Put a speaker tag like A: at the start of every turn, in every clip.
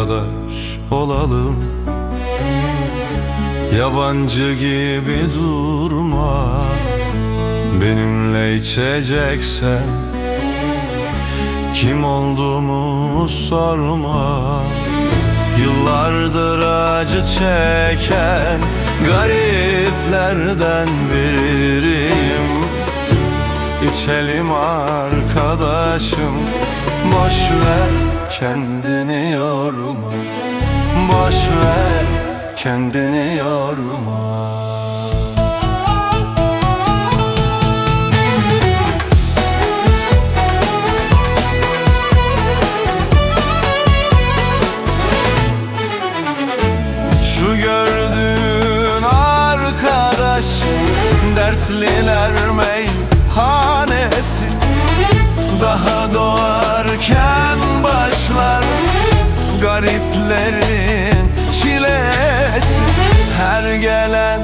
A: arkadaş olalım. Yabancı gibi durma. Benimle içeceksen Kim olduğumu sorma. Yıllardır acı çeken Gariplerden biriyim İçelim arkadaşım Boş ver kendini yorma. Boş ver kendini yorma. Şu gördüğün arkadaş Dertliler Gariplerin çilesi. Her gelen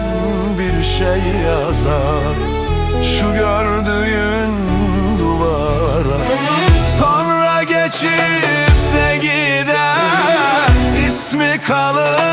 A: bir şey yazar Şu gördüğün duvara. Sonra geçip de gider ismi kalır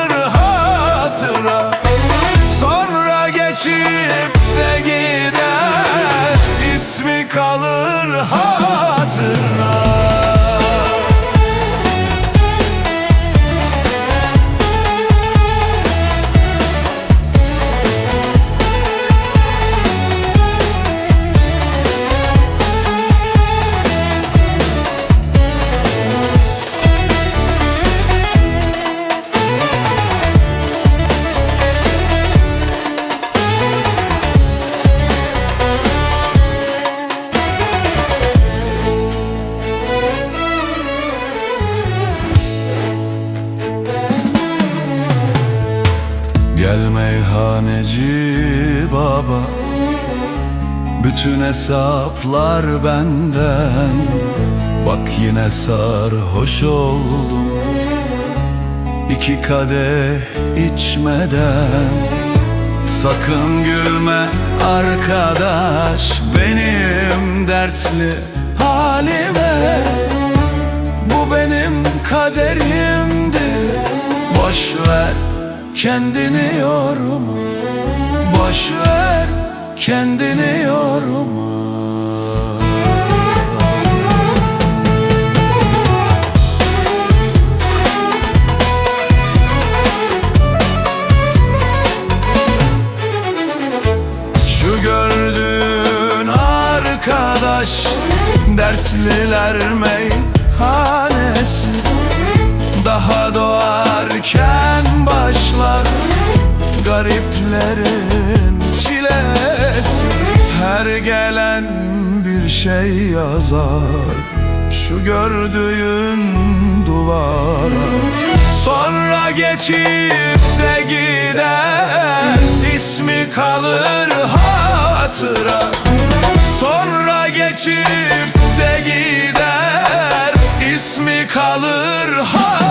A: Gel meyhaneci baba Bütün hesaplar benden. Bak yine sarhoş oldum İki kadeh içmeden. Sakın gülme arkadaş Benim dertli halime. Bu benim kaderimdir. Boş ver kendini yorma. Boş ver kendini yorma. Şu gördüğün arkadaş Dertliler meyhanesi başlar Gariplerin çilesi. Her gelen bir şey yazar Şu gördüğün duvara. Sonra geçip de gider ismi kalır hatıra. Sonra geçip de gider ismi kalır hatıra